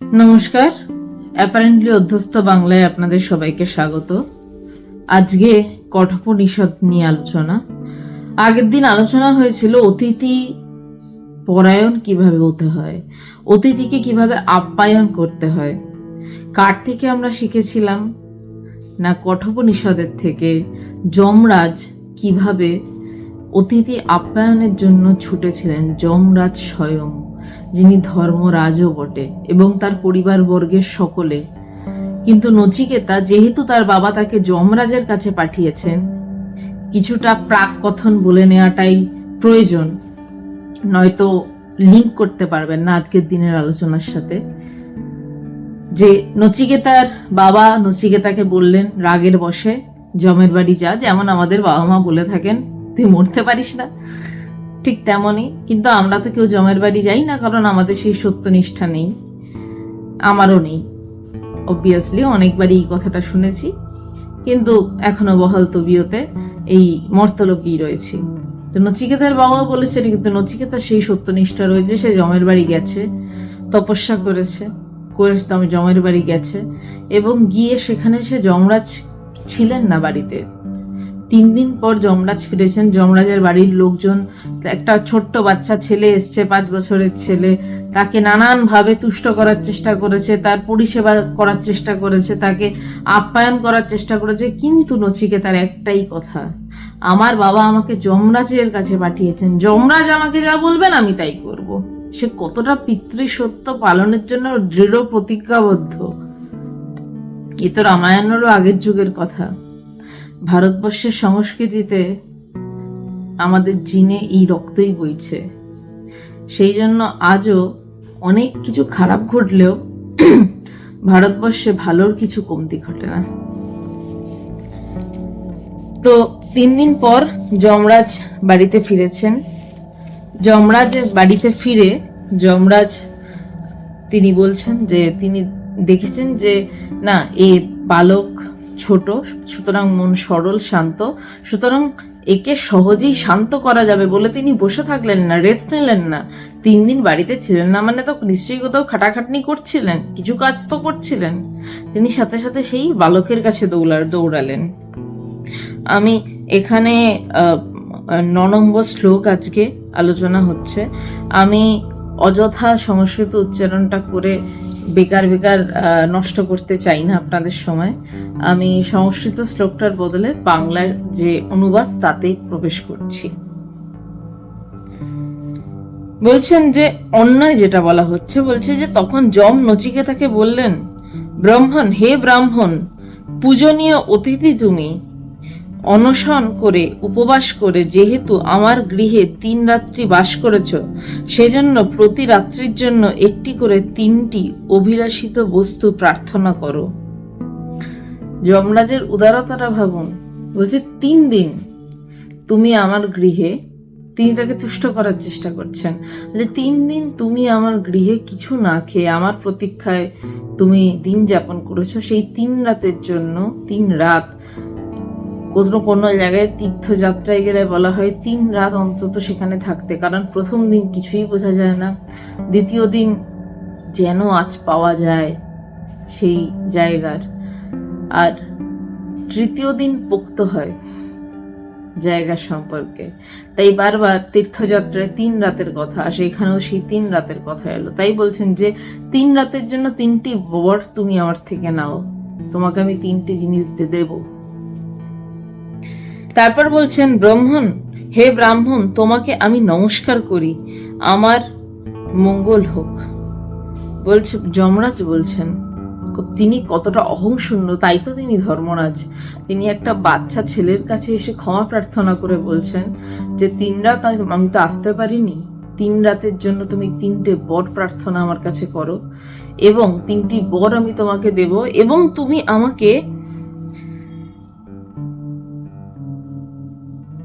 নমস্কার। অ্যাপারেন্টলি অধ্যস্ত বাংলায় আপনাদের সবাইকে স্বাগত। আজকে কঠোপনিষদ নিয়ে আলোচনা। আগের দিন আলোচনা হয়েছিল অতিথি পরায়ণ কীভাবে হতে হয়, অতিথিকে কীভাবে আপ্যায়ন করতে হয়। কার থেকে আমরা শিখেছিলাম, না কঠোপনিষদের থেকে, যমরাজ কীভাবে অতিথি আপ্যায়নের জন্য ছুটেছিলেন, যমরাজ স্বয়ং। যিনি ধর্মরাজও বটে এবং তার পরিবারবর্গের সকলে। কিন্তু নচিকেতা যেহেতু তার বাবা তাকে যমরাজের কাছে পাঠিয়েছেন, কিছুটা প্রাক কথন বলে নেওয়াটাই প্রয়োজন। নয়তো লিঙ্ক করতে পারবেন না আজকের দিনের আলোচনার সাথে। যে নচিকেতার বাবা নচিকেতাকে বললেন, রাগের বসে জমের বাড়ি যা। যেমন আমাদের বাবা মা বলে থাকেন, তুই মরতে পারিস না। ঠিক তেমনই, কিন্তু আমরা তো কেউ জমের বাড়ি যাই না, কারণ আমাদের সেই সত্যনিষ্ঠা নেই, আমারও নেই। অবভিয়াসলি অনেকবারই এই কথাটা শুনেছি, কিন্তু এখনও বহাল তবিয়তে এই মর্তলোকেই রয়েছি। তো নচিকেতার বাবাও বলেছেন, কিন্তু নচিকেতার সেই সত্যনিষ্ঠা রয়েছে, সে জমের বাড়ি গেছে, তপস্যা করেছে করেছে তবে জমের বাড়ি গেছে, এবং গিয়ে সেখানে সে যমরাজ ছিলেন না বাড়িতে। তিন দিন পর যমরাজ ফিরেছেন। যমরাজের বাড়ির লোকজন, একটা ছোট্ট বাচ্চা ছেলে এসছে, পাঁচ বছরের ছেলে। তাকে নানানভাবে তুষ্ট করার চেষ্টা করেছে, তার পরিষেবা করার চেষ্টা করেছে, তাকে আপ্যায়ন করার চেষ্টা করেছে, কিন্তু নচিকে তার একটাই কথা, আমার বাবা আমাকে যমরাজের কাছে পাঠিয়েছেন। যমরাজ আমাকে যা বলবেন আমি তাই করব। সে কতটা পিতৃসত্য পালনের জন্য দৃঢ় প্রতিজ্ঞাবদ্ধ। এ তো রামায়ণেরও আগের যুগের কথা। ভারতবর্ষের সংস্কৃতিতে আমাদের জিনে এই রক্তই বইছে। সেই জন্য আজও অনেক কিছু খারাপ ঘটলেও ভারতবর্ষে ভালোর কিছু কমতি ঘটে না। তো তিন দিন পর যমরাজ বাড়িতে ফিরেছেন। যমরাজ বাড়িতে ফিরে যমরাজ তিনি বলছেন যে, তিনি দেখেছেন যে, না, এ বালক ছোট সুতরাং মন সরল শান্ত। সুতরাং একে সহজেই শান্ত করা যাবে বলে তিনি বসে থাকলেন না রেস্ট নিলেন না। তিন দিন বাড়িতে ছিলেন না মানে তো নিশ্চয়ই কোথাও খাটাখাটনি করছিলেন কিছু কাজ তো করছিলেন। তিনি সাথে সাথে সেই বালকের কাছে দৌড়া দৌড়ালেন। আমি এখানে আহ, ন নম্বর শ্লোক আজকে আলোচনা হচ্ছে। আমি অযথা সংস্কৃত উচ্চারণটা করে বেকার বেকার নষ্ট করতে চাই না আপনাদের সময়। আমি সংস্কৃত শ্লোকটার বদলে বাংলার যে অনুবাদ, তাতেই প্রবেশ করছি। বলছেন যে, অন্যায় যেটা বলা হচ্ছে, বলছে যে, তখন যম নচিকেতাকে বললেন, ব্রাহ্মণ, হে ব্রাহ্মণ, পূজনীয় অতিথি তুমি অনশন করে, উপবাস করে, যেহেতু আমার গৃহে তিন রাত্রি বাস করেছ, সেজন্য প্রতি রাত্রির জন্য একটি করে তিনটি অভিলাষিত বস্তু প্রার্থনা করো। যমরাজের উদারতাটা ভাবুন, বলছে, তিন দিন তুমি আমার গৃহে তিনি তাকে তুষ্ট করার চেষ্টা করছেন, যে, তিন দিন তুমি আমার গৃহে কিছু না খেয়ে আমার প্রতীক্ষায় তুমি দিন যাপন করেছ, সেই তিন রাতের জন্য, তিন রাত কোনো কোনো জায়গায় তীর্থযাত্রায় গেলে বলা হয় তিন রাত অন্তত সেখানে থাকতে। কারণ প্রথম দিন কিছুই বোঝা যায় না। দ্বিতীয় দিন যেন আজ পাওয়া যায় সেই জায়গার। আর তৃতীয় দিন পোক্ত হয় জায়গা সম্পর্কে। তাই বারবার তীর্থযাত্রায় তিন রাতের কথা আসে এখানেও সেই তিন রাতের কথা এলো। তাই বলছেন যে, তিন রাতের জন্য তিনটি বর তুমি আমার থেকে নাও। তোমাকে আমি তিনটি জিনিস দিয়ে দেবো। তারপর বলছেন, ব্রাহ্মণ, হে ব্রাহ্মণ, তোমাকে আমি নমস্কার করি। আমার মঙ্গল হোক। বলছে, যমরাজ বলছেন, তিনি কতটা অহংশূন্য, তাই তো তিনি ধর্মরাজ। তিনি একটা বাচ্চা ছেলের কাছে এসে ক্ষমা প্রার্থনা করে বলছেন যে, তিন রাত আমি- তো আসতে পারিনি। তিন রাতের জন্য তুমি তিনটে বর প্রার্থনা আমার কাছে করো এবং তিনটি বর আমি তোমাকে দেব এবং তুমি আমাকে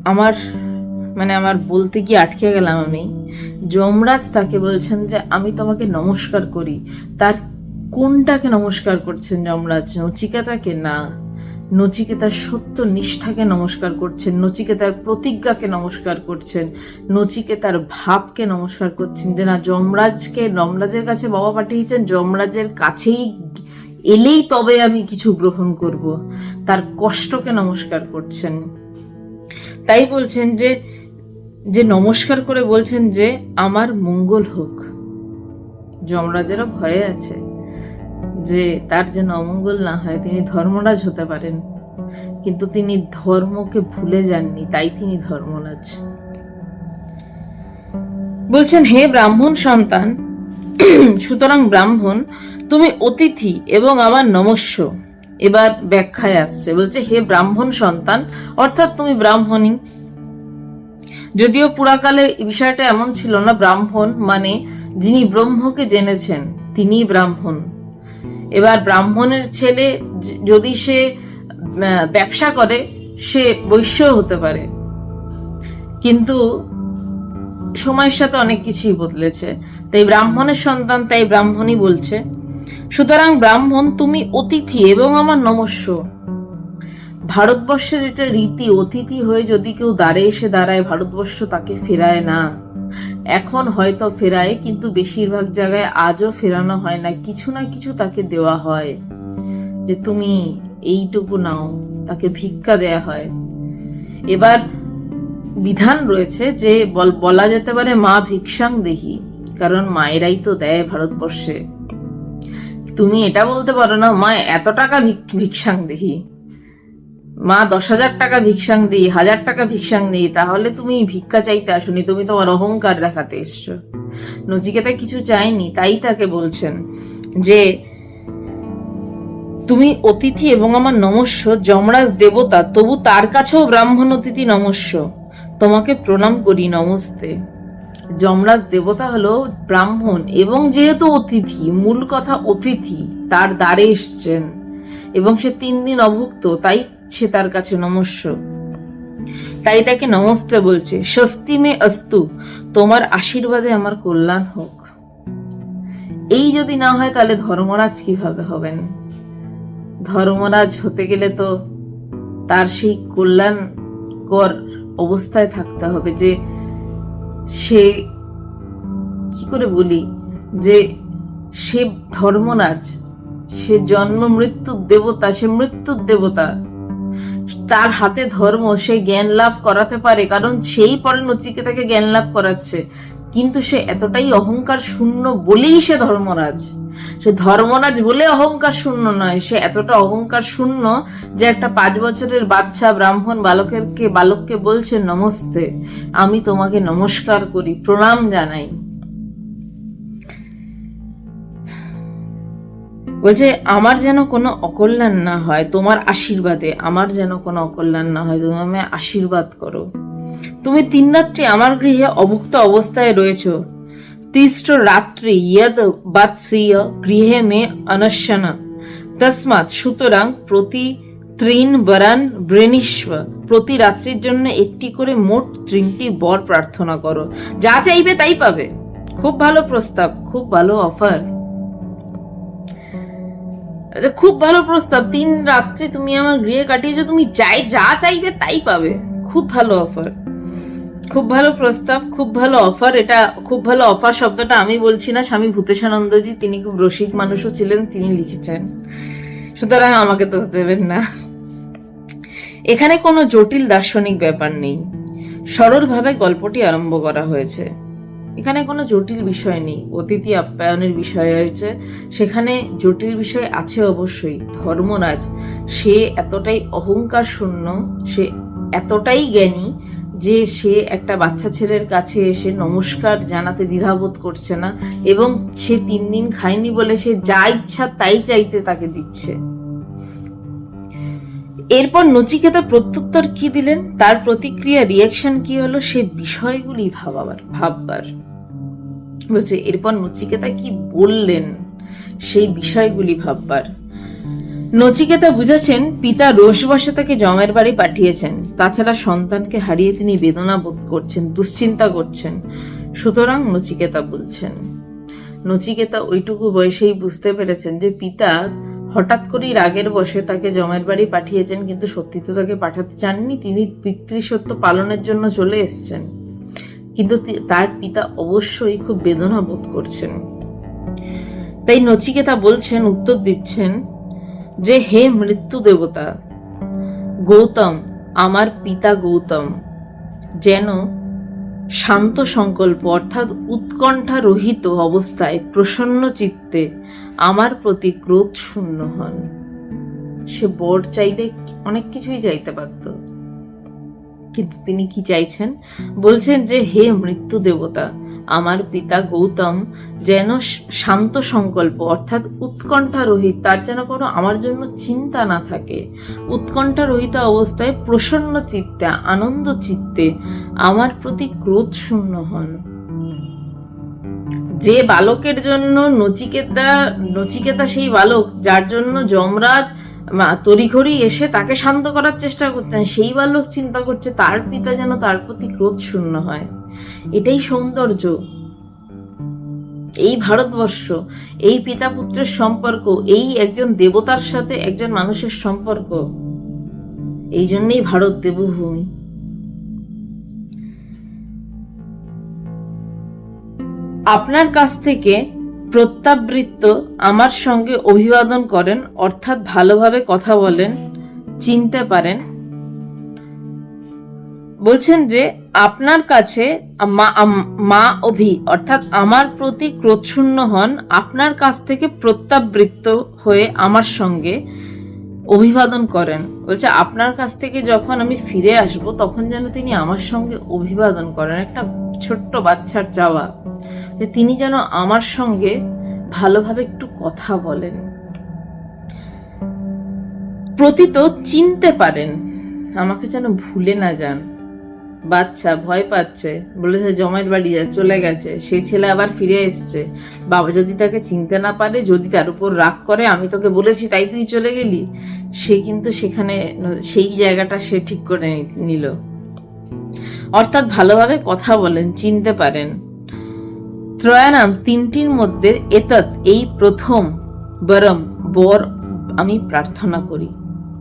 আমার মানে আমার বলতে গিয়ে আটকে গেলাম আমি। যমরাজ তাকে বলছেন যে, আমি তোমাকে নমস্কার করি। তার কোনটাকে নমস্কার করছেন যমরাজ? নচিকেতাকে না? নচিকেতার সত্য নিষ্ঠাকে নমস্কার করছেন? নচিকেতার প্রতিজ্ঞাকে নমস্কার করছেন? নচিকেতার ভাবকে নমস্কার করছেন যে, না, যমরাজকে, যমরাজের কাছে বাবা পাঠিয়েছেন, যমরাজের কাছেই এলেই তবে আমি কিছু গ্রহণ করব। তার কষ্টকে নমস্কার করছেন। তাই বলছেন যে যে নমস্কার করে বলছেন যে, আমার মঙ্গল হোক। যমরাজেরও ভয়ে আছে যে, তার যেন অমঙ্গল না হয়, তিনি ধর্মরাজ হতে পারেন। কিন্তু তিনি ধর্মকে ভুলে যাননি, তাই তিনি ধর্মরাজ। বলছেন, হে ব্রাহ্মণ সন্তান, সুতরাং ব্রাহ্মণ, তুমি অতিথি এবং আমার নমস্য। এবার ব্যাখ্যায় আসছে। বলছে, হে ব্রাহ্মণ সন্তান, অর্থাৎ তুমি ব্রাহ্মণী। যদিও পুরাকালে বিষয়টা এমন ছিল না, ব্রাহ্মণ মানে যিনি ব্রহ্মকে জেনেছেন, তিনিই ব্রাহ্মণ। এবার ব্রাহ্মণের ছেলে যদি সে ব্যবসা করে, সে বৈশ্য হতে পারে। কিন্তু সময়ের সাথে অনেক কিছুই বদলেছে। তাই ব্রাহ্মণের সন্তান তাই ব্রাহ্মণই বলছে। সুতরাং ব্রাহ্মণ, তুমি অতিথি এবং আমার নমস্য। ভারতবর্ষের এটা রীতি অতিথি হয়ে যদি কেউ দাঁড়ে এসে দাঁড়ায়, ভারতবর্ষ তাকে ফেরায় না। এখন হয়তো ফেরায়, কিন্তু বেশিরভাগ জায়গায় আজও ফেরানো হয় না। কিছু না কিছু তাকে দেওয়া হয় যে, তুমি এইটুকু নাও। তাকে ভিক্ষা দেয়া হয়। এবার বিধান রয়েছে যে বলা যেতে পারে মা ভিক্ষাং দেহি, কারণ মায়েরাই তো দেয় ভারতবর্ষে। তুমি এটা বলতে পারো না, মা, এত টাকা ভিক- ভিক্ষাং দেহি। মা, দশ হাজার টাকা ভিক্ষাং দিই, হাজার টাকা ভিক্ষাং দিই, তাহলে তুমি ভিক্ষা চাইতে আসনি, তুমি তোমার অহংকার দেখাতে এসছো। নচিকেতা কিছু চাইনি তাই তাকে বলছেন যে, তুমি অতিথি এবং আমার নমস্য, যমরাজ দেবতা, তবু তার কাছেও ব্রাহ্মণ অতিথি নমস্য। তোমাকে প্রণাম করি, নমস্তে। যমরাজ দেবতা হলো ব্রাহ্মণ এবং যেহেতু অতিথি, মূল কথা অতিথি, তার দ্বারে এসছেন এবং সে তিন দিন অভুক্ত, তাই সে তার কাছে নমস্য। তাই তাকে নমস্তে বলছে, স্বস্তি মে অস্তু, তোমার আশীর্বাদে আমার কল্যাণ হোক। এই যদি না হয় তাহলে ধর্মরাজ কীভাবে হবেন? ধর্মরাজ হতে গেলে তো তার সেই কল্যাণকর অবস্থায় থাকতে হবে যে সে কি করে বলি? যে সে ধর্মরাজ, সে জন্ম মৃত্যুর দেবতা, সে মৃত্যুর দেবতা। তার হাতে ধর্ম, সে জ্ঞান লাভ করাতে পারে, কারণ সেই পরে নচিকে তাকে জ্ঞান লাভ করাচ্ছে। কিন্তু সে এতটাই অহংকার শূন্য বলেই সে ধর্মরাজ। সে ধর্মরাজ বলে অহংকার শূন্য নয়, সে এতটা অহংকার শূন্য যে একটা পাঁচ বছরের বাচ্চা ব্রাহ্মণ বালকেরকে, বালককে বলছে, নমস্তে, আমি তোমাকে নমস্কার করি, প্রণাম জানাই। বলছে, আমার যেন কোনো অকল্যাণ না হয় তোমার আশীর্বাদে, আমার যেন কোনো অকল্যাণ না হয়, তুমি আমায় আশীর্বাদ করো। তুমি তিন রাত্রি আমার গৃহে অভুক্ত অবস্থায় রয়েছ। তিষ্ট রাত্রি ইয়দ বাৎসীয় গৃহে মে অনশন। তসমাৎ সুতরাং প্রতি ত্রিন বরান বৃণীস্ব প্রতি রাত্রির জন্য একটি করে মোট তিনটি বর প্রার্থনা করো। যা চাইবে তাই পাবে। খুব ভালো প্রস্তাব, খুব ভালো অফার। আচ্ছা খুব ভালো প্রস্তাব। তিন রাত্রি তুমি আমার গৃহে কাটিয়েছো, তুমি যাই, যা চাইবে তাই পাবে। খুব ভালো অফার খুব ভালো প্রস্তাব, খুব ভালো অফার এটা খুব ভালো অফার শব্দটা আমি বলছি না, স্বামী ভূতেশানন্দজি, তিনি খুব রসিক মানুষও ছিলেন, তিনি লিখেছেন। সুতরাং আমাকে দোষ দেবেন না। এখানে কোনো জটিল দার্শনিক ব্যাপার নেই। সরলভাবে গল্পটি আরম্ভ করা হয়েছে। এখানে কোনো জটিল বিষয় নেই। অতিথি আপ্যায়নের বিষয় হয়েছে। সেখানে জটিল বিষয় আছে অবশ্যই। ধর্মরাজ, সে এতটাই অহংকার শূন্য, সে এতটাই জ্ঞানী যে সে একটা বাচ্চা ছেলের কাছে এসে নমস্কার জানাতে দ্বিধাবোধ করছে না এবং সে তিন দিন খায়নি বলে সে যা ইচ্ছা তাই চাইতে তাকে দিচ্ছে। এরপর নচিকেতা প্রত্যুত্তর কি দিলেন? তার প্রতিক্রিয়া রিয়াকশন কি হলো? সে বিষয়গুলি ভাবাবার, ভাববার। বলছে, এরপর নচিকেতা কি বললেন? সেই বিষয়গুলি ভাববার। নচিকেতা বুঝেছেন পিতা রোষবশে তাকে জমের বাড়ি পাঠিয়েছেন। তাছাড়া সন্তানকে হারিয়ে তিনি বেদনা বোধ করছেন, দুশ্চিন্তা করছেন, সুতরাং নচিকেতা বলছেন। নচিকেতা ওইটুকু বয়সেই বুঝতে পেরেছেন যে পিতা হঠাৎ করেই রাগের বসে তাকে জমের বাড়ি পাঠিয়েছেন, কিন্তু সত্যি তো তাকে পাঠাতে চাননি, তিনি পিতৃসত্য পালনের জন্য চলে এসছেন। কিন্তু তার পিতা অবশ্যই খুব বেদনা বোধ করছেন। তাই নচিকেতা বলছেন, উত্তর দিচ্ছেন যে হে মৃত্যু দেবতা, গৌতম, আমার পিতা গৌতম, যেন শান্ত সংকল্প অর্থাৎ উৎকণ্ঠা রহিত অবস্থায় প্রসন্ন চিত্তে আমার প্রতি ক্রোধ শূন্য হন। সে বর চাইলে অনেক কিছুই চাইতে পারত। কিন্তু তিনি কি চাইছেন? বলছেন যে হে মৃত্যু দেবতা আমার পিতা গৌতম যেন শান্ত সংকল্প, অর্থাৎ উৎকণ্ঠা রহিত তার যেন কোনো আমার জন্য চিন্তা না থাকে। উৎকণ্ঠা রহিত অবস্থায় প্রসন্ন চিত্তে, আনন্দ চিত্তে আমার প্রতি ক্রোধ শূন্য হন। যে বালকের জন্য নচিকেতা নচিকেতা সেই বালক, যার জন্য যমরাজ তড়িঘড়ি এসে তাকে শান্ত করার চেষ্টা করছেন। সেই বালক চিন্তা করছে তার পিতা যেন তার প্রতি ক্রোধ শূন্য হয়। এটাই সৌন্দর্য। এই ভারতবর্ষ, এই পিতা পুত্রের সম্পর্ক, এই একজন দেবতার সাথে একজন মানুষের সম্পর্ক। এই জন্যই ভারত দেবভূমি। আপনার কাছ থেকে প্রত্যাবৃত্ত আমার সঙ্গে অভিবাদন করেন, অর্থাৎ ভালোভাবে কথা বলেন, চিনতে পারেন। বলছেন যে, আপনার কাছে মা অভি, অর্থাৎ আমার প্রতি ক্রোধশূন্য হন, আপনার কাছ থেকে প্রত্যাবৃত্ত হয়ে আমার সঙ্গে অভিবাদন করেন। বলছে, আপনার কাছ থেকে যখন আমি ফিরে আসব, তখন যেন তিনি আমার সঙ্গে অভিবাদন করেন। একটা ছোট্ট বাচ্চার চাওয়া। যে তিনি যেন আমার সঙ্গে ভালোভাবে একটু কথা বলেন। প্রতীত চিনতে পারেন, আমাকে যেন ভুলে না যান। বাচ্চা, ভয় পাচ্ছে, বলেছে জমায়ের বাড়ি যা, চলে গেছে। সেই ছেলে আবার ফিরে এসছে। বাবা যদি তাকে চিনতে না পারে, যদি তার উপর রাগ করে, আমি তোকে বলেছি, তাই তুই চলে গেলি। সে কিন্তু সেখানে, সেই জায়গাটা সে ঠিক করে নিল। অর্থাৎ ভালোভাবে কথা বলেন, চিনতে পারেন। ত্রয়ানাম তিনটির মধ্যে এতৎ এই প্রথম বরম, বর আমি প্রার্থনা করি।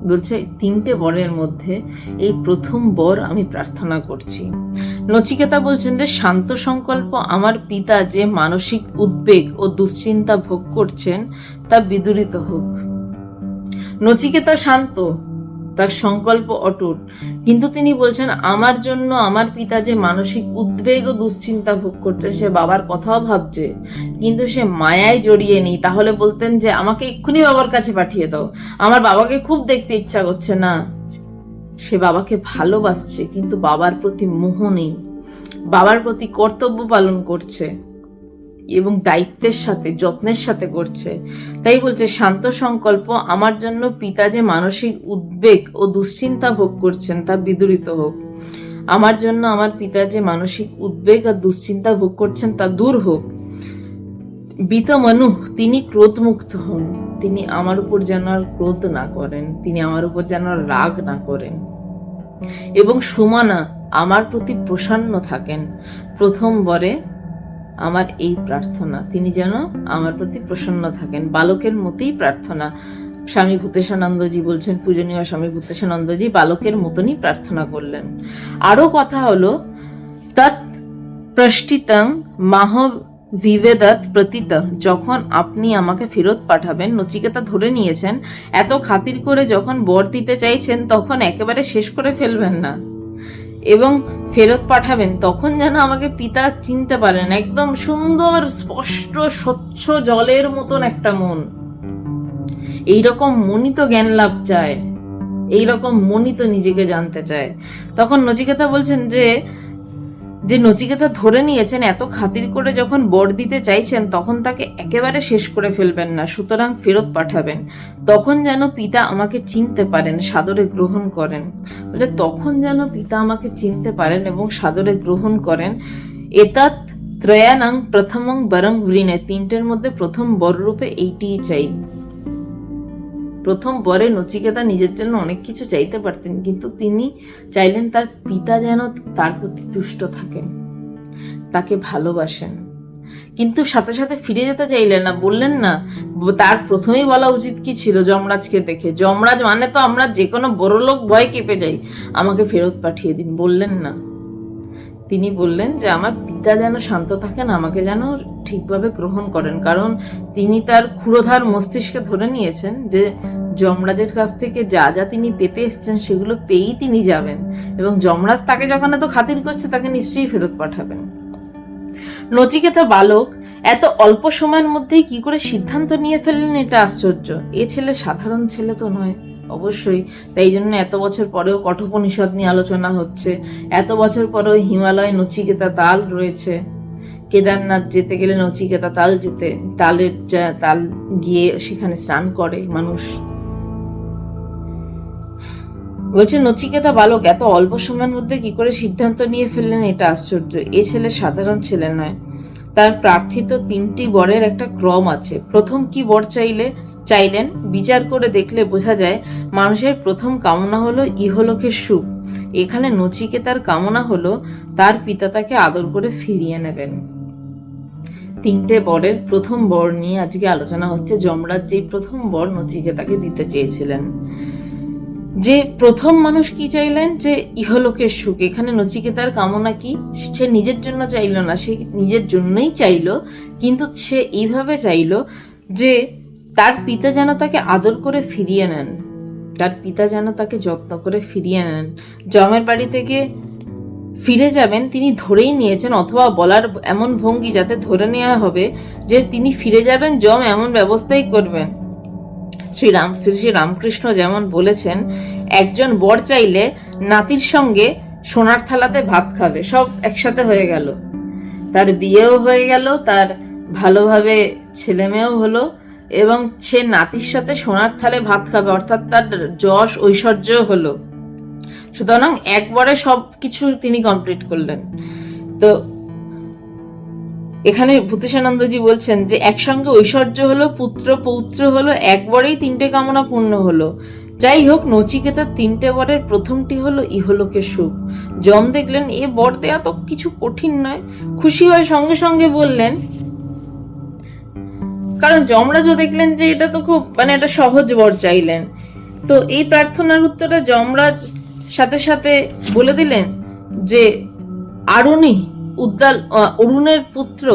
বলছে, তিনটে বরের মধ্যে এই প্রথম বর আমি প্রার্থনা করছি। নচিকেতা বলছেন যে, শান্ত সংকল্প আমার পিতা যে মানসিক উদ্বেগ ও দুশ্চিন্তা ভোগ করছেন তা বিদূরিত হোক। নচিকেতা শান্ত তার সংকল্প অটুট। কিন্তু তিনি বলছেন, আমার জন্য আমার পিতা যে মানসিক উদ্বেগ ও দুশ্চিন্তা ভোগ করছে, সে বাবার কথাও ভাবছে। কিন্তু সে মায়ায় জড়িয়ে নেই। তাহলে বলতেন যে, আমাকে এক্ষুনি বাবার কাছে পাঠিয়ে দাও। আমার বাবাকে খুব দেখতে ইচ্ছা করছে না। সে বাবাকে ভালোবাসছে, কিন্তু বাবার প্রতি মোহ নেই। বাবার প্রতি কর্তব্য পালন করছে। এবং দায়িত্বের সাথে, যত্নের সাথে করছে তাই বলছে, শান্ত সংকল্প আমার জন্য পিতা যে মানসিক উদ্বেগ ও দুশ্চিন্তা ভোগ করছেন তা বিদূরিত হোক। আমার জন্য আমার পিতা যে মানসিক উদ্বেগ আর দুশ্চিন্তা ভোগ করছেন তা দূর হোক। বিতমনু, তিনি ক্রোধমুক্ত হন। তিনি আমার উপর যেন আর ক্রোধ না করেন, তিনি আমার উপর যেন আর রাগ না করেন। এবং সুমানা, আমার প্রতি প্রসন্ন থাকেন। প্রথম বরে আমার এই প্রার্থনা। তিনি যেন আমার প্রতি প্রসন্ন থাকেন। বালকের মতোই প্রার্থনা। স্বামী ভূতেশানন্দজি বলছেন, পূজনীয় স্বামী ভূতেশানন্দজি বালকের মতনই প্রার্থনা করলেন। আরও কথা হলো, তৎ প্রষ্টিতং মাহ বিভেদত প্রতীত। যখন আপনি আমাকে ফেরত পাঠাবেন, নচিকেতা ধরে নিয়েছেন, এত খাতির করে যখন বর দিতে চাইছেন, তখন একেবারে শেষ করে ফেলবেন না। এবং ফেরত পাঠাবেন, তখন যেন আমাকে পিতা চিনতে পারেন। একদম সুন্দর, স্পষ্ট, স্বচ্ছ জলের মতন একটা মন। এইরকম রকম তো জ্ঞান লাভ চায়। এইরকম মনিত নিজেকে জানতে চায়। তখন নচিকেতা বলছেন যে যে নচিকেতা ধরে নিয়েছেন, এত খাতির করে যখন বর দিতে চাইছেন, তখন তাকে একেবারে শেষ করে ফেলবেন না, সুতরাং ফেরত পাঠাবেন। তখন যেন পিতা আমাকে চিনতে পারেন, সাদরে গ্রহণ করেন। বলে, তখন যেন পিতা আমাকে চিনতে পারেন এবং সাদরে গ্রহণ করেন। এতাত ত্রয়ানাং প্রথমং বরং ভৃণে তিনটের মধ্যে প্রথম বররূপে এইটিই চাই। প্রথম বরে নচিকেতা নিজের জন্য অনেক কিছু চাইতে পারতেন, কিন্তু তিনি চাইলেন তার পিতা যেন তার প্রতি তুষ্ট থাকেন, তাকে ভালোবাসেন। কিন্তু সাথে সাথে ফিরে যেতে চাইলেন না, বললেন না, তার প্রথমেই বলা উচিত কি ছিল যমরাজকে দেখে? যমরাজ মানে তো আমরা যে কোনো বড় লোক ভয় কেঁপে যাই, আমাকে ফেরত পাঠিয়ে দিন। বললেন না। তিনি বললেন যে, আমার পিতা যেন শান্ত থাকেন, আমাকে যেন ঠিকভাবে গ্রহণ করেন। কারণ তিনি তার ক্ষুরোধার মস্তিষ্কে ধরে নিয়েছেন যে, যমরাজের কাছ থেকে যা যা তিনি পেতে এসছেন, সেগুলো পেয়েই তিনি যাবেন এবং যমরাজ তাকে যখন এত খাতির করছে, তাকে নিশ্চয়ই ফেরত পাঠাবেন। নচিকেতা বালক এত অল্প সময়ের মধ্যেই কি করে সিদ্ধান্ত নিয়ে ফেললেন, এটা আশ্চর্য। এ ছেলে সাধারণ ছেলে তো নয়। অবশ্যই। তাই জন্য এত বছর পরেও কঠোপনিষদ নিয়ে আলোচনা হচ্ছে। এত বছর পরেও হিমালয় নচিকেতা তাল রয়েছে। কেদারনাথ যেতে গেলে নচিকেতা তাল যেতে, তালের তাল গিয়ে সেখানে স্নান করে মানুষ। বলছে, নচিকেতা বালক, এত অল্প সময়ের মধ্যে কি করে সিদ্ধান্ত নিয়ে ফেললেন? এটা আশ্চর্য। এ ছেলে সাধারণ ছেলে নয়। তার প্রার্থিত তিনটি বরের একটা ক্রম আছে। প্রথম কি বর চাইলে চাইলেন বিচার করে দেখলে বোঝা যায় মানুষের প্রথম কামনা হলো ইহলোকের সুখ। এখানে নচিকেতার কামনা হলো তার পিতা তাকে আদর করে ফিরিয়ে নেবেন। তিনটে বরের প্রথম বর নিয়ে আজকে আলোচনা হচ্ছে। যমরাজ যেই প্রথম বর নচিকেতাকে দিতে চেয়েছিলেন। যে প্রথম মানুষ কি চাইলেন? যে ইহলোকের সুখ। এখানে নচিকেতার কামনা কি? সে নিজের জন্য চাইলো না, সে নিজের জন্যই চাইলো। কিন্তু সে এইভাবে চাইলো যে তার পিতা যেন তাকে আদর করে ফিরিয়ে নেন। তার পিতা যেন তাকে যত্ন করে ফিরিয়ে নেন। জমের বাড়ি থেকে ফিরে যাবেন, তিনি ধরেই নিয়েছেন, অথবা বলার এমন ভঙ্গি যাতে ধরে নেওয়া হবে যে তিনি ফিরে যাবেন, জম এমন ব্যবস্থাই করবেন। শ্রীরাম, শ্রী শ্রী রামকৃষ্ণ যেমন বলেছেন, একজন বর চাইলে নাতির সঙ্গে সোনার থালাতে ভাত খাবে, সব একসাথে হয়ে গেল। তার বিয়েও হয়ে গেল, তার ভালোভাবে ছেলে মেয়েও হলো এবং সে নাতির সাথে সোনার থালে ভাত খাবে, অর্থাৎ তার যশ, ঐশ্বর্য হলো। সুতরাং একবারে সব কিছু তিনি কমপ্লিট করলেন। তো এখানে ভূতেশানন্দজি বলছেন যে, একসঙ্গে ঐশ্বর্য হলো, পুত্র পৌত্র হলো, একবারেই তিনটে কামনা পূর্ণ হলো। যাই হোক, নচিকেতার তিনটে বরের প্রথমটি হলো ইহলোকের সুখ। যম দেখলেন, এ বর দেয়া তো কিছু কঠিন নয়। খুশি হয়ে সঙ্গে সঙ্গে বললেন কারণ যমরাজও দেখলেন যে এটা তো খুব মানে একটা সহজ বর চাইলেন। তো এই প্রার্থনার উত্তরটা যমরাজ সাথে সাথে বলে দিলেন যে, আরুণী, উদ্দাল অরুণের পুত্র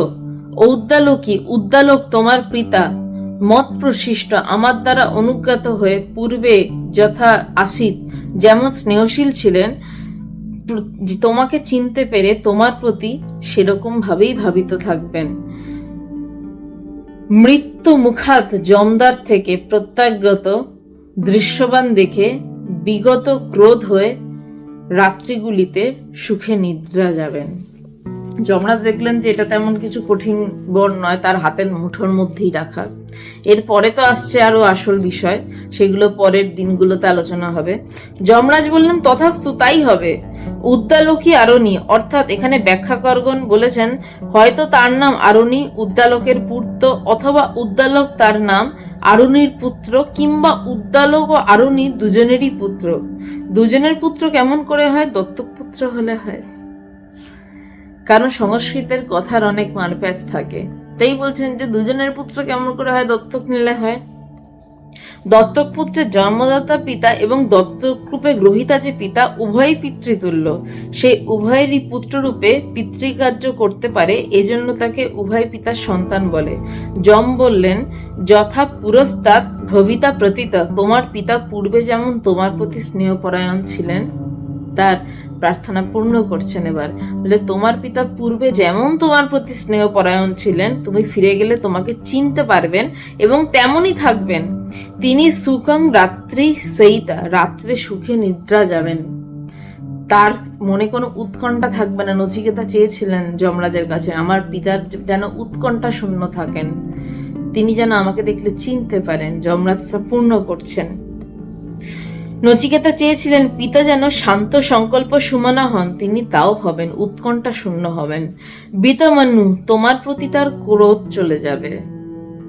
ঔদ্দালকী উদ্দালক তোমার পিতা, মত প্রশিষ্ট, আমার দ্বারা অনুজ্ঞাত হয়ে পূর্বে যথা আসিত, যেমন স্নেহশীল ছিলেন, তোমাকে চিনতে পেরে তোমার প্রতি সেরকম ভাবেই ভাবিত থাকবেন। মৃত্যু মুখাত জমদার থেকে প্রত্যাগত দৃশ্যবান দেখে বিগত ক্রোধ হয়ে রাত্রিগুলিতে সুখে নিদ্রা যাবেন। যমরাজ দেখলেন যে এটা তেমন কিছু কঠিন বর নয়, তার হাতের মুঠোর মধ্যেই রাখা। এরপরে তো আসছে আরও আসল বিষয়, সেগুলো পরের দিনগুলোতে আলোচনা হবে। যমরাজ বললেন, তথাস্তু তাই হবে। উদ্দালকী আরণী অর্থাৎ এখানে ব্যাখ্যাকরগণ বলেছেন, হয়তো তার নাম আরণি উদ্দালকের পুত্র অথবা উদ্দালক তার নাম আরুণীর পুত্র, কিংবা উদ্দালক ও আরুণী দুজনেরই পুত্র। দুজনের পুত্র কেমন করে হয়? দত্তক পুত্র হলে হয়। কারণ সংস্কৃতের কথার অনেক মারপ্যাচ থাকে। তাই বলছেন যে দুজনের পুত্র কেমন করে হয়? দত্তক নিলে হয়। দত্তক পুত্রের জন্মদাতা পিতা এবং দত্তক রূপে গ্রহিতা যে পিতা, উভয়ই পিতৃতুল্য। সেই উভয়েরই পুত্ররূপে পিতৃকার্য করতে পারে, এজন্য তাকে উভয় পিতার সন্তান বলে। যম বললেন, যথা পুরস্তাৎ ভবিতা প্রতীতা। তোমার পিতা পূর্বে যেমন তোমার প্রতি স্নেহপরায়ণ ছিলেন তার প্রার্থনা পূর্ণ করছেন এবার। বলে, তোমার পিতা পূর্বে যেমন তোমার প্রতি স্নেহপরায়ণ ছিলেন, তুমি ফিরে গেলে তোমাকে চিনতে পারবেন এবং তেমনই থাকবেন। তিনি সুখং রাত্রি সেইতা, রাত্রে সুখে নিদ্রা যাবেন। তার মনে কোনো উৎকণ্ঠা থাকবে না। নচিকেতা চেয়েছিলেন যমরাজের কাছে, আমার পিতার যেন উৎকণ্ঠা শূন্য থাকেন। তিনি যেন আমাকে দেখলে চিনতে পারেন। যমরাজ পূর্ণ করছেন। নচিকেতা চেয়েছিলেন, পিতা যেন শান্ত সংকল্প সুমনা হন, তিনি তাও হবেন, উৎকণ্ঠা শূন্য হবেন। বিতমান্নু তোমার প্রতি তার ক্রোধ চলে যাবে।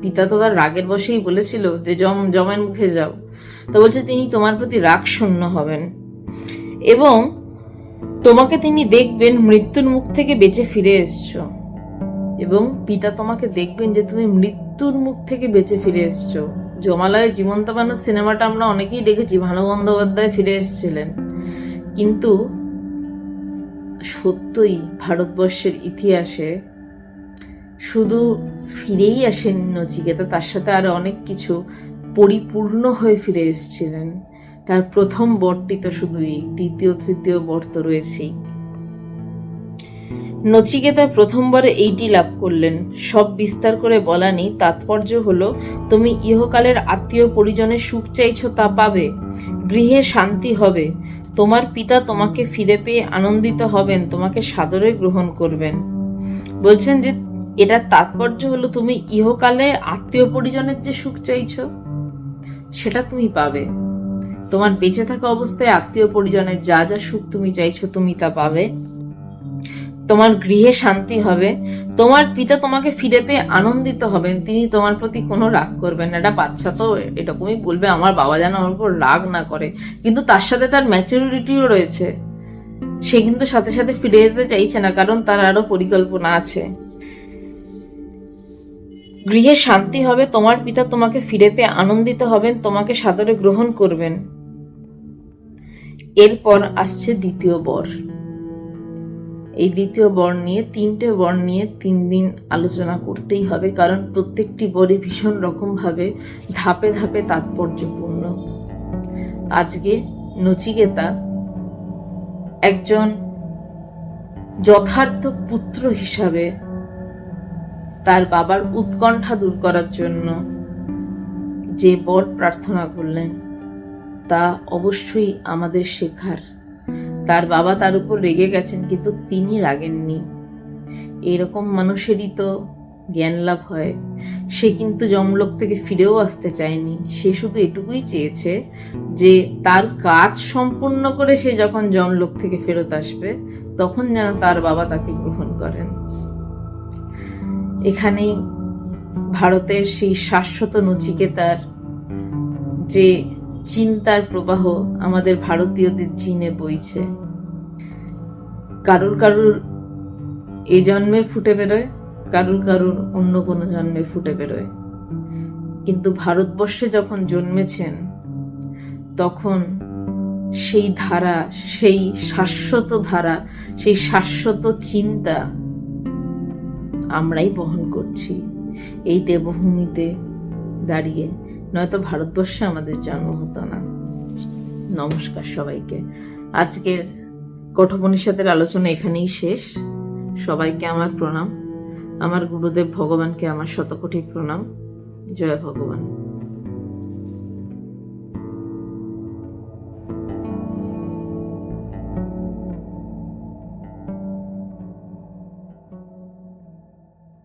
পিতা তো তার রাগের বসেই বলেছিল যে, জম, জমের মুখে যাও। তো বলছে, তিনি তোমার প্রতি রাগ শূন্য হবেন এবং তোমাকে তিনি দেখবেন, মৃত্যুর মুখ থেকে বেঁচে ফিরে এসছো। এবং পিতা তোমাকে দেখবেন যে, তুমি মৃত্যুর মুখ থেকে বেঁচে ফিরে এসছো। জমালয়ে জীবন্ত মানুষ সিনেমাটা আমরা অনেকেই দেখেছি, ভানু বন্দ্যোপাধ্যায় ফিরে এসেছিলেন। কিন্তু সত্যই ভারতবর্ষের ইতিহাসে শুধু ফিরেই আসেন নচিকেতা, তার সাথে আরও অনেক কিছু পরিপূর্ণ হয়ে ফিরে এসেছিলেন। তার প্রথম বরটি তো শুধুই দ্বিতীয়, তৃতীয় বর তো রয়েছেই। নচিকেতা প্রথমবারে এইটি লাভ করলেন। সব বিস্তার করে বলা নেই। তাৎপর্য হলো, তুমি ইহকালের আত্মীয় পরিজনের সুখ চাইছো তা পাবে। গৃহে শান্তি হবে। তোমার পিতা তোমাকে ফিরে পেয়ে আনন্দিত হবেন, তোমাকে সাদরে গ্রহণ করবেন। বলছেন যে, এটার তাৎপর্য হলো, তুমি ইহকালে আত্মীয় পরিজনের যে সুখ চাইছো, সেটা তুমি পাবে। তোমার বেঁচে থাকা অবস্থায় আত্মীয় পরিজনের যা যা সুখ তুমি চাইছো, তুমি তা পাবে। তোমার গৃহে শান্তি হবে, তোমার পিতা তোমাকে ফিরে পেয়ে আনন্দিত হবেন, তিনি তোমার প্রতি কোনো রাগ করবেন না। এটা বাচ্চা তো এরকমই বলবে, আমার বাবা যেন আমার উপর রাগ না করে। কিন্তু তার সাথে তার ম্যাচুরিটিও রয়েছে। সে কিন্তু সাথে সাথে ফিরে যেতে চাইছে না, কারণ তার আরও পরিকল্পনা আছে। গৃহে শান্তি হবে, তোমার পিতা তোমাকে ফিরে পেয়ে আনন্দিত হবেন, তোমাকে সাদরে গ্রহণ করবেন। এরপর আসছে দ্বিতীয় বর। এই দ্বিতীয় বর নিয়ে, তিনটে বর নিয়ে তিন দিন আলোচনা করতেই হবে, কারণ প্রত্যেকটি বরই ভীষণ রকমভাবে ধাপে ধাপে তাৎপর্যপূর্ণ। আজকে নচিকেতা একজন যথার্থ পুত্র হিসাবে তার বাবার উৎকণ্ঠা দূর করার জন্য যে বর প্রার্থনা করলেন, তা অবশ্যই আমাদের শেখার তার বাবা তার উপর রেগে গেছেন, কিন্তু তিনি রাগেননি। এরকম মানুষেরই তো জ্ঞান লাভ হয়। সে কিন্তু জমলোক থেকে ফিরেও আসতে চায়নি। সে শুধু এটুকুই চেয়েছে যে তার কাজ সম্পূর্ণ করে সে যখন জমলোক থেকে ফেরত আসবে, তখন যেন তার বাবা তাকে গ্রহণ করেন। এখানেই ভারতের সেই শাশ্বত নচিকেতার যে চিন্তার প্রবাহ আমাদের ভারতীয়দের জিনে বইছে। কারুর কারুর এ জন্মে ফুটে বেরোয়, কারুর কারুর অন্য কোনো জন্মে ফুটে বেরোয়। কিন্তু ভারতবর্ষে যখন জন্মেছেন, তখন সেই ধারা, সেই শাশ্বত ধারা, সেই শাশ্বত চিন্তা আমরাই বহন করছি এই দেবভূমিতে দাঁড়িয়ে। নয়তো ভারতবর্ষে আমাদের জন্ম হতো না। নমস্কার সবাইকে। আজকের কঠোপনিষদের আলোচনা এখানেই শেষ। সবাইকে আমার প্রণাম। আমার গুরুদেব ভগবানকে আমার শতকোটি প্রণাম। জয় ভগবান।